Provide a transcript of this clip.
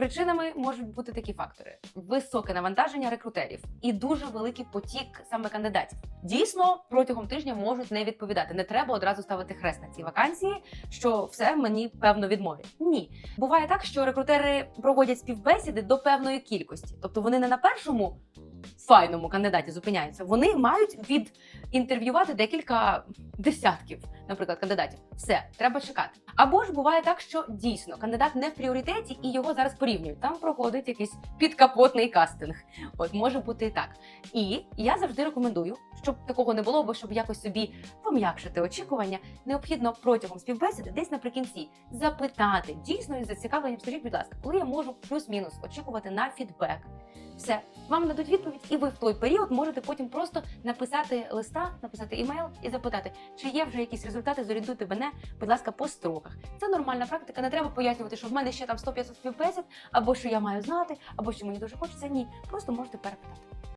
Причинами можуть бути такі фактори: високе навантаження рекрутерів і дуже великий потік саме кандидатів. Дійсно, протягом тижня можуть не відповідати. Не треба одразу ставити хрест на цій вакансії, що все мені певно відмовять. Ні, буває так, що рекрутери проводять співбесіди до певної кількості, тобто вони не на першому файному кандидаті зупиняються. Вони мають відінтерв'ювати декілька десятків, наприклад, кандидатів. Все, треба чекати. Або ж буває так, що дійсно кандидат не в пріоритеті і його зараз порівнюють. Там проходить якийсь підкапотний кастинг. От може бути і так. І я завжди рекомендую, щоб такого не було, бо щоб якось собі пом'якшити очікування, необхідно протягом співбесіди, десь наприкінці, запитати дійсно із зацікавленням. Скажіть, будь ласка, коли я можу плюс-мінус очікувати на фідбек. Все, вам дадуть відповідь, і ви в той період можете потім просто написати листа, написати імейл і запитати, чи є вже якісь результати, зорієнтуйте мене, будь ласка, по строках. Це нормальна практика. Не треба пояснювати, що в мене ще там 100-500 співбесід, або що я маю знати, або що мені дуже хочеться. Ні, просто можете перепитати.